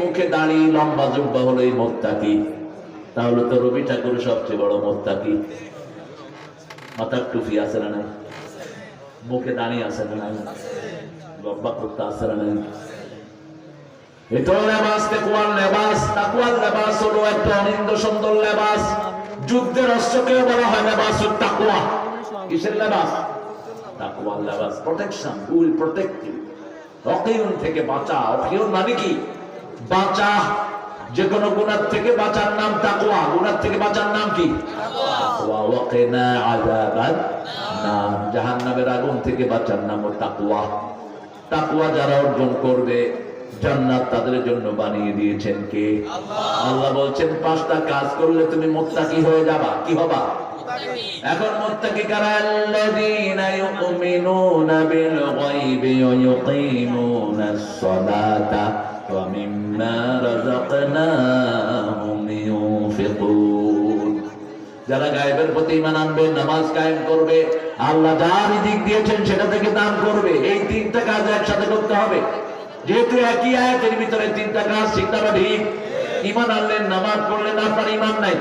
মুখে দাড়ি সবচেয়ে বড় মোত্তাকি। মাথার টুপি আছে না নাই? মুখে দাঁড়িয়ে আছে না নাই? লম্বা করতে আছে না নাই? এটাও লেবাস, তাকুয়ার লেবাস তাকুয়ার লেবাস হলো একটা অনিন্দ সুন্দর লেবাস। যুদ্ধের অস্ত্রকে বলা হয় লেবাস তাকুয়া কিসের লেবাস? তাকুয়ার লেবাস প্রোটেকশন উইল প্রোটেক্ট থেকে বাঁচা অকিউন মানে কি? বাঁচা যে কোনো গুণার থেকে বাঁচার নাম তাকুয়া গুণার থেকে বাঁচার নাম কি? জাহান্নামের আগুন থেকে বাঁচার নাম তাকুয়া তাকুয়া যারা অর্জন করবে জান্নাত তাদের জন্য বানিয়ে দিয়েছেন কে? আল্লাহ। বলছেন পাঁচটা কাজ করলে তুমি মুত্তাকি হয়ে যাবা। কি হবা? এখন মুত্তাকি কারা? আল্লাযীনা ইউমিনুনা বিল গায়বি ওয়া ইউকিমুনাস সালাতা ওয়া মিম্মা রাযাকনাহুম ইউনফিকুন যারা গায়েবের প্রতি ইমান আনবে নামাজ কায়েম করবে আল্লাহ যা রিজিক দিয়েছেন সেটা থেকে দান করবে। এই তিনটা কাজ একসাথে করতে হবে। যেহেতু একই আয়াতের ভিতরে তিনটা কাজ না ঠিক? ইমান আনলেন, নামাজ পড়লেন, আপনার ইমান নাই।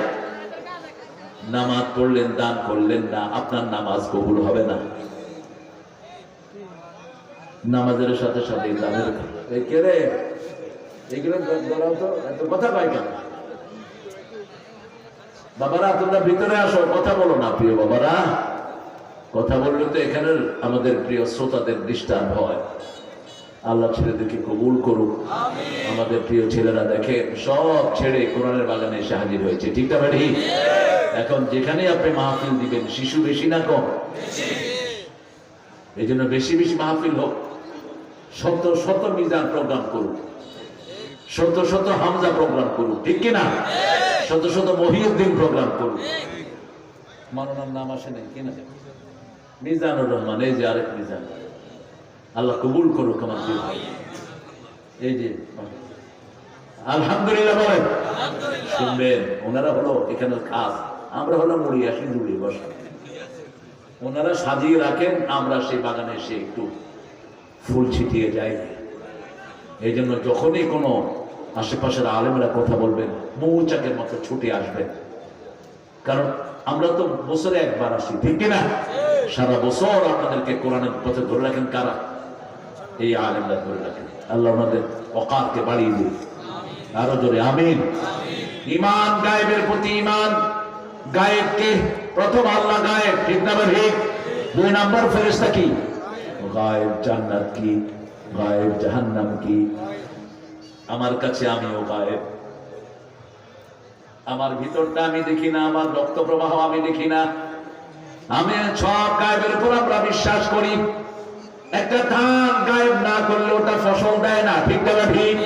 নামাজ পড়লেন, দান করলেন না, আপনার নামাজ কবুল হবে না। নামাজের সাথে সাথে দানের রে? কথা পাই কেন? বাবারা, তোমরা ভিতরে আসো, কথা বলো না, প্রিয় বাবারা। কথা বললে তো এখানের আমাদের প্রিয় শ্রোতাদের দৃষ্টান হয়। আল্লাহ ছেলেদেরকে কবুল করুক। আমাদের প্রিয় ছেলেরা দেখে সব ছেড়ে কোরআনের বাগানে এসে হাজির হয়েছে। ঠিক না ভাই? এখন যেখানে আপনি মাহফিল দিবেন, শিশু বেশি না কম? এই জন্য বেশি বেশি মাহফিল হোক। শত শত মিজান প্রোগ্রাম করুক। শত শত হামজা প্রোগ্রাম করুক। ঠিক কিনা শত শত মহিউদ্দিন প্রোগ্রাম করুক। মাননার নাম আসে নাই কিনা মিজানুর রহমান, এই যে আরেক মিজান। আল্লাহ কবুল করুক আমার প্রিয় এই যে আলহামদুলিল্লাহ শুনবেন ওনারা হলো এখানে খাস। আমরা হলো মুড়ি আসি জুড়ি বসা। ওনারা সাজিয়ে রাখেন আমরা সেই বাগানে এসে একটু ফুল ছিটিয়ে যাই। এই জন্য যখনই কোনো আশেপাশের আলেমরা কথা বলবেন মৌচাকের মতো ছুটে আসবেন। কারণ আমরা তো বছরে একবার আসি ঠিক কিনা? সারা বছর আপনাদেরকে কোরআনের পথে ধরে রাখেন কারা? এই আলেমরা ধরে রাখেন। আল্লাহ আমাদের অকারকে বাড়িয়ে দিন। আরও জোরে, আমিন। ইমান গায়েবের প্রতি ইমান গায়েবকে প্রথম আল্লাহ গায়েব, ঠিক না ঠিক? দুই নাম্বার ফেরেশতা কি? গায়েব জান্নাত কি? গায়েব জাহান্নাম কি? আমার কাছে আমিও গায়েব। আমার ভিতরটা আমি দেখি না, আমার রক্ত প্রবাহ আমি দেখি না। আমি সব গায়েবের উপর আমরা বিশ্বাস করি। একটা ধান গায়েব না করলে ওটা ফসল দেয় না ঠিক না ঠিক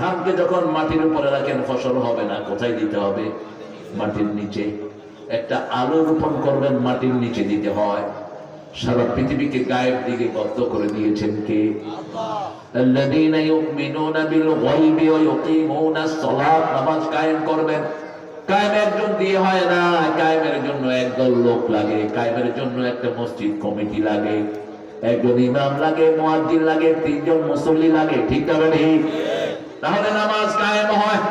ধানকে যখন মাটির উপরে রাখেন ফসল হবে না কোথায় দিতে হবে মাটির নিচে একটা আলু রোপণ করবেন মাটির নিচে দিতে হয় সারা পৃথিবীকে গায়েব দিকে বদ্ধ করে দিয়েছেন কে الذين يؤمنون بالغيب ويقيمون الصلاة নামাজ কায়েম করবেন কায়েম একজন দিয়ে হয় না কায়েমের জন্য একদল লোক লাগে কায়েমের জন্য একটা মসজিদ কমিটি লাগে একজন ইমাম লাগে, মুয়াজ্জিন লাগে, তিনজন মুসল্লি লাগে, ঠিক না ঠিক তাহলে নামাজ কায়েম হয়।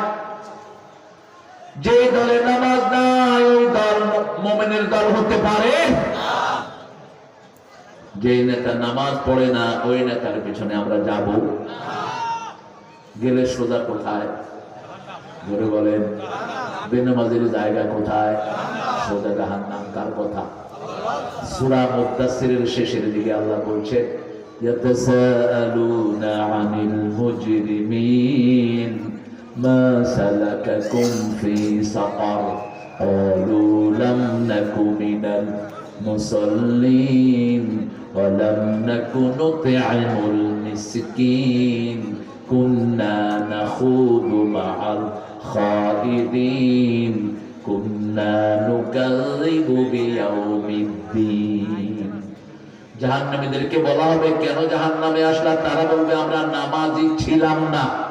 যে দলে নামাজ নাই, ওই দল মোমেনের দল হতে পারে। যে নেতা নামাজ পড়ে না, ওই নেতার পিছনে আমরা যাব। গেলে সোজা কোথায়? ধরে বলেন, বেনামাজের জায়গা কোথায়? সোজা জাহান নাম কার কথা। সুরা মুদাসিরের শেষের দিকে আল্লাহ বলছেন, ইয়াতাসাআলুনা আনিল মুজরিমিন, মা সালাকাকুম ফি সাকার, ক্বালু লাম নাকু মিনাল মুসাল্লিন, ওয়া লাম নাকু নুতি'মুল মিসকিন, কুন্না নাখুযু মা'আল খালিদিন কুন্না নুকাযযিবু বিয়াউমিদ্দিন. জাহান্নামীদেরকে বলা হবে, কেন জাহান্নামে আসলা? তারা বলবে, আমরা নামাজি ছিলাম না।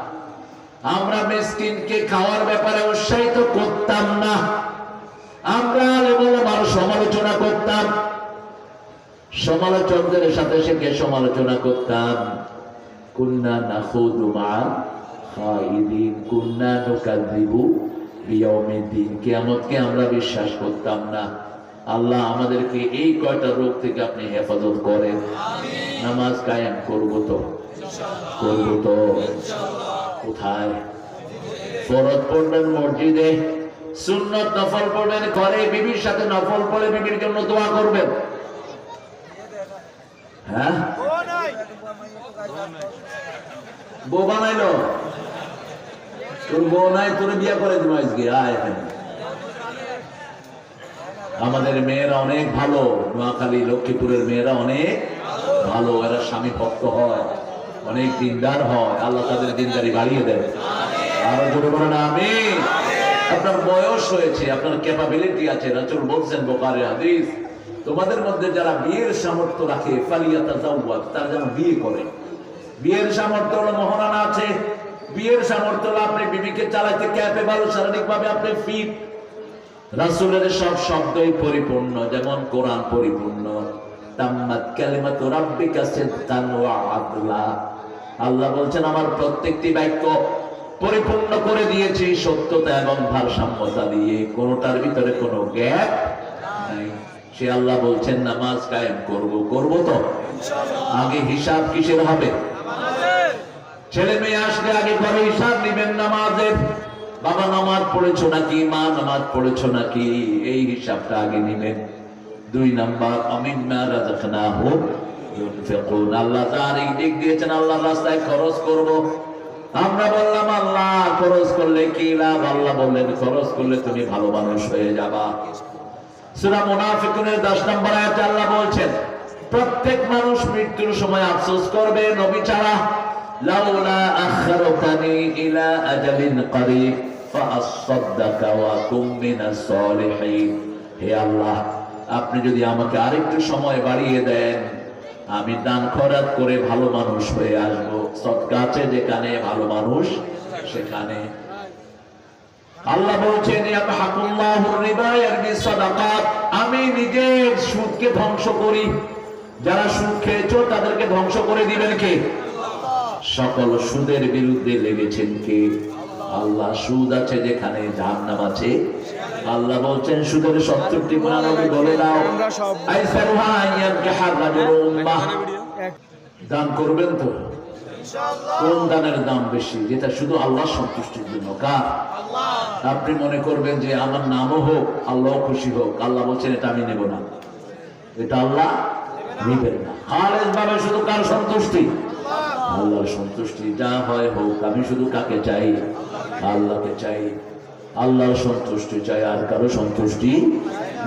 আমরা মিসকিনকে খাওয়ার ব্যাপারে উৎসাহিত করতাম না। আমরা আলেমার সমালোচনা করতাম। সমালোচকদের সাথে সেকে সমালোচনা করতাম। কুন্না নাখুদু মা খাইদিন, কুন্না বিয়াউমিদ্দিন। কিয়ামতকে আমরা বিশ্বাস করতাম না। আল্লাহ আমাদেরকে এই কয়টা রোগ থেকে আপনি হেফাজত করেন। নামাজ কায়েম করব তো? করব তো? কোথায়? ফরজ পড়বেন মসজিদে সুন্নত নফল পড়বেন ঘরে বিবির সাথে নফল পড়ে বিবির জন্য দোয়া করবেন। হ্যাঁ? বউ বানাইলো? তোর বউ নাই তোর বিয়া করে দিব আজকে। আয় এখানে। আমাদের মেয়েরা অনেক ভালো। নোয়াখালী, লক্ষ্মীপুরের মেয়েরা অনেক ভালো। এরা স্বামী ভক্ত হয়, অনেক দিনদার হয়। আল্লাহ তাদের দিনদারি বাড়িয়ে দেয় আরও জোরে বলেন আমি আপনার বয়স হয়েছে, আপনার ক্যাপাবিলিটি আছে। রাচুল বলছেন বোকারে হাদিস, তোমাদের মধ্যে যারা বিয়ের সামর্থ্য রাখে ফালিয়াতা জাওয়াত তারা যেন বিয়ে করে। বিয়ের সামর্থ্য হলো মহারানা আছে। বিয়ের সামর্থ্য হলো আপনি বিবিকে চালাইতে ক্যাপেবল শারীরিক ভাবে আপনি ফিট রাসূলের সব শব্দই পরিপূর্ণ যেমন কোরআন পরিপূর্ণ। তাম্মাত কালিমাতু রাব্বিকা সিদকান ওয়া আদলা। আল্লাহ বলছেন আমার প্রত্যেকটি বাক্য পরিপূর্ণ করে দিয়েছি সত্যতা এবং ভারসাম্যতা দিয়ে। কোনোটার ভিতরে কোনো গ্যাপ নাই। সে আল্লাহ বলছেন নামাজ কায়েম করব করব তো? আগে হিসাব কিসের হবে? ছেলে মেয়ে আসলে আগে ঘরে হিসাব নিবেন নামাজের। বাবা নামাজ পড়েছো নাকি? মা নামাজ পড়েছো নাকি? এই হিসাবটা আগে নিবেন দুই নাম্বার রাস্তায় খরচ করব। আমরা বললাম, আল্লাহ, খরচ করলে কি খরচ করলে তুমি ভালো মানুষ হয়ে 10 নম্বর আল্লাহ বলছেন, প্রত্যেক মানুষ মৃত্যুর সময় আফসোস করবে, নবী ছাড়া। লাউলা আখরতানি ইলা আজালিন করিব, ফাআসাদদাকা ওয়া কুম মিনাস সলিহিন। হে আপনি যদি আমাকে আরেকটু সময় বাড়িয়ে দেন, আমি দান খরাত করে ভালো মানুষ হয়ে আসব। সৎকা আছে যেখানে, ভালো মানুষ সেখানে। আল্লাহ বলছেন আমি নিজের সুদকে ধ্বংস করি। যারা সুদ খেয়েছো, তাদেরকে ধ্বংস করে দিবেন কে? সকল সুদের বিরুদ্ধে লেগেছেন কে? আল্লাহ সুদ আছে যেখানে, জাহান্নাম আছে। আল্লাহ বলছেন, সুদের সত্তরটি গুণা বলে দাও। দান করবেন তো? কোন দানের দাম বেশি? যেটা শুধু আল্লাহ সন্তুষ্টির জন্য। কার? আপনি মনে করবেন যে আমার নামও হোক আল্লাহ খুশি হোক। আল্লাহ বলছেন, এটা আমি নেব না। এটা আল্লাহ নেবেন না। খালেজ ভাবে শুধু কার সন্তুষ্টি? আল্লাহর সন্তুষ্টি যা হয় হোক, আমি শুধু কাকে চাই? আল্লাহকে চাই। আল্লাহর সন্তুষ্টি চাই, আর কারও সন্তুষ্টি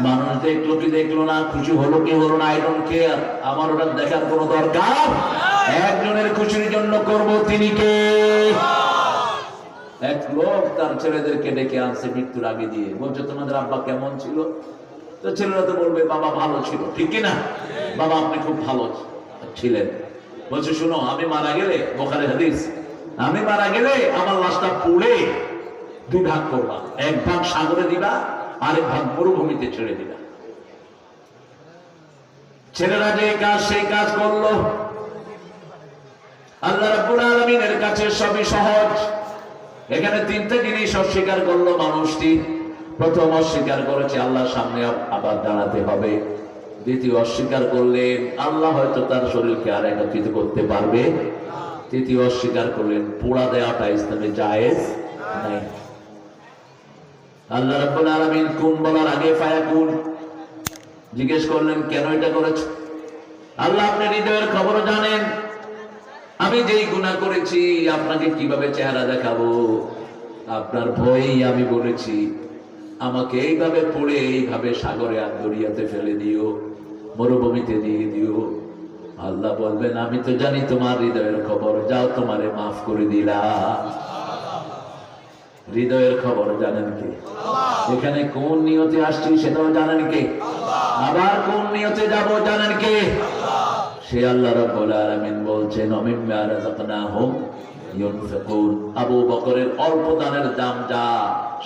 মানুষ দেখল কি দেখল না, খুশি হলো কি হলো না আই ডোন্ট কেয়ার আমার ওটা দেখার কোনো দরকার? একজনের খুশির জন্য করব তিনি কে? এক লোক তার ছেলেদেরকে ডেকে আনছে মৃত্যুর আগে দিয়ে। বলছে, তোমাদের আব্বা কেমন ছিল? তো ছেলেরা তো বলবে, বাবা ভালো ছিল। ঠিক কি না? বাবা আপনি খুব ভালো ছিলেন। বলছে, শুনো, আমি মারা গেলে, বোখারে হাদিস, আমি মারা গেলে আমার লাশটা পুড়ে দুই ভাগ করবা। এক ভাগ সাগরে দিবা, আরেক ভাগ মরুভূমিতে ছেড়ে দিবা। ছেলেরা যে কাজ, সেই কাজ করল। আল্লাহ রাব্বুল আলামিনের কাছে সবই সহজ। এখানে তিনটা জিনিস অস্বীকার করল মানুষটি। প্রথম অস্বীকার করেছে, আল্লাহর সামনে আবার দাঁড়াতে হবে। দ্বিতীয় অস্বীকার করলেন, আল্লাহ হয়তো তার শরীরকে আর একত্রিত করতে পারবে। তৃতীয় অস্বীকার করলেন, পোড়া দেওয়াটা ইসলামে জায়েজ নাই। আল্লাহ রাব্বুল আলামিন কোন বলার আগে ফায়া জিজ্ঞেস করলেন, কেন এটা করেছ? আল্লাহ আপনি হৃদয়ের খবর জানেন। আমি যেই গুনাহ করেছি, আপনাকে কীভাবে চেহারা দেখাবো? আপনার ভয়েই আমি বলেছি, আমাকে এইভাবে পড়ে, এইভাবে সাগরে আর দরিয়াতে ফেলে দিও। মরুভূমিতে দিয়ে দিও। আল্লাহ বলবেন, আমি তো জানি তোমার হৃদয়ের খবর, যাও তোমারে মাফ করে দিলাম। হৃদয়ের খবর জানেন কে? এখানে কোন নিয়তে আসছি সেটাও জানেন কে? আবার কোন নিয়তে যাব জানেন কে? সে আল্লাহ রাব্বুল আলামিন বলছেন অমিম্মা রাযাকনাহুম ইউনফিকুন। আবু বকরের অল্প দানের দাম যা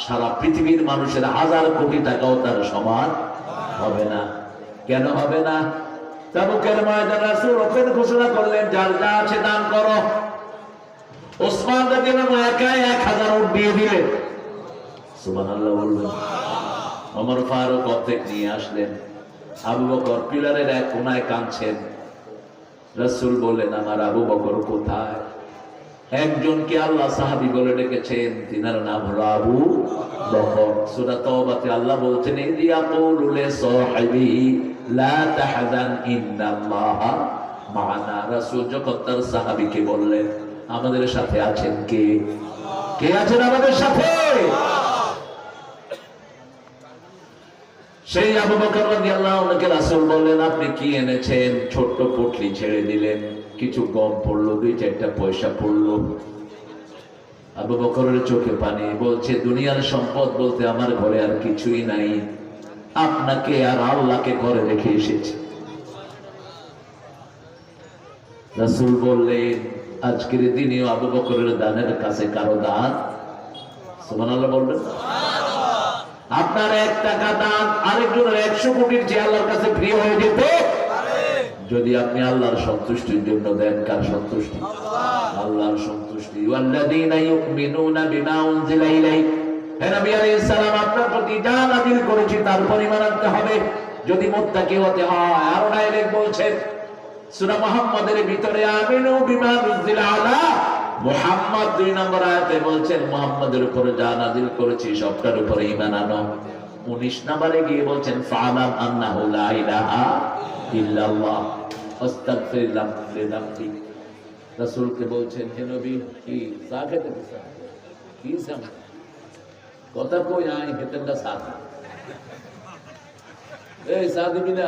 সারা পৃথিবীর মানুষের হাজার কোটি টাকাও তার সমান হবে না। কেন হবে না? তাবুকের ময়দান রাসূল ওপেন ঘোষণা করলেন, যার যা আছে দান করো। ওসমান রাদিয়াল্লাহু একাই এক হাজার উট দিয়ে দিলেন। সুবহানাল্লাহ বলবেন ওমর ফারুক অর্ধেক নিয়ে আসলেন। আবু বকর পিলারের এক কোনায় কাঁদছেন। রসুল বললেন, আমার আবু বকর কোথায়? একজনকে আল্লাহ সাহাবি বলে ডেকেছেন, তিনার নাম হলো আবু বকর। সূরা আল্লাহ বলছেন ইয়াকুলু লি সাহিবিহি আমাদের সাথে আছেন কে? কে আছেন আমাদের সাথে? সেই আবু বকর রাদিয়াল্লাহু রাসূল বললেন, আপনি কি এনেছেন? ছোট্ট পুটলি ছেড়ে দিলেন। কিছু গম পড়ল, দুই চারটা পয়সা পড়ল। আবু বকরের চোখে পানি বলছে, দুনিয়ার সম্পদ বলতে আমার ঘরে আর কিছুই নাই। আপনাকে আর আল্লাহকে ঘরে রেখে এসেছি। রাসূল বললেন আজকের দিনেও আবু বকরের দানের কাছে কারও দান? সুবহানাল্লাহ বলবেন? আপনার এক টাকা দান আরেকজনের একশো কোটির যে আল্লাহর কাছে প্রিয় হয়ে যেত? যদি আপনি আল্লাহর সন্তুষ্টির জন্য দেন কার সন্তুষ্টি? আল্লাহর সন্তুষ্টি। ওয়াল্লাযীনা ইউমিনুনা বিমা উনজিলা ইলাইক নবী আলাইহিস সালাম, আপনার প্রতি যা নাযিল করেছি তার পরিমাণ আনতে হবে। যদি মুত্তাকি হতে হয়, আর ডাইরেক্ট বলছেন, সূরা মুহাম্মাদের ভিতরে আমিনু বিমা উনজিলা আলা মুহাম্মদ, দুই নম্বর আয়াতে বলছেন, মুহাম্মাদের উপরে যা নাযিল করেছি সবটার উপরে ঈমান আনো। 19 নম্বরে গিয়ে বলছেন, ফালাম আন্নাহু লা ইলাহা ইল্লাল্লাহ আস্তাগফিরুল্লাহ লিযামবি রাসূলকে বলছেন, হে নবী, কি চা কি সাম কথা কই আই হেতেন না এই চা দিবি না?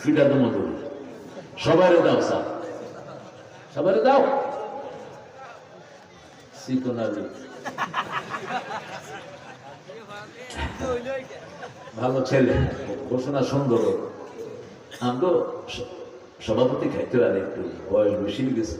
ফিটা তো। মধুর সবারে দাও চা সবারে দাও। সিকোনালি ভালো ছেলে ঘোষণা সুন্দর। আমি তো সভাপতি খাইতে আর একটু বয়স বেশি গেছে।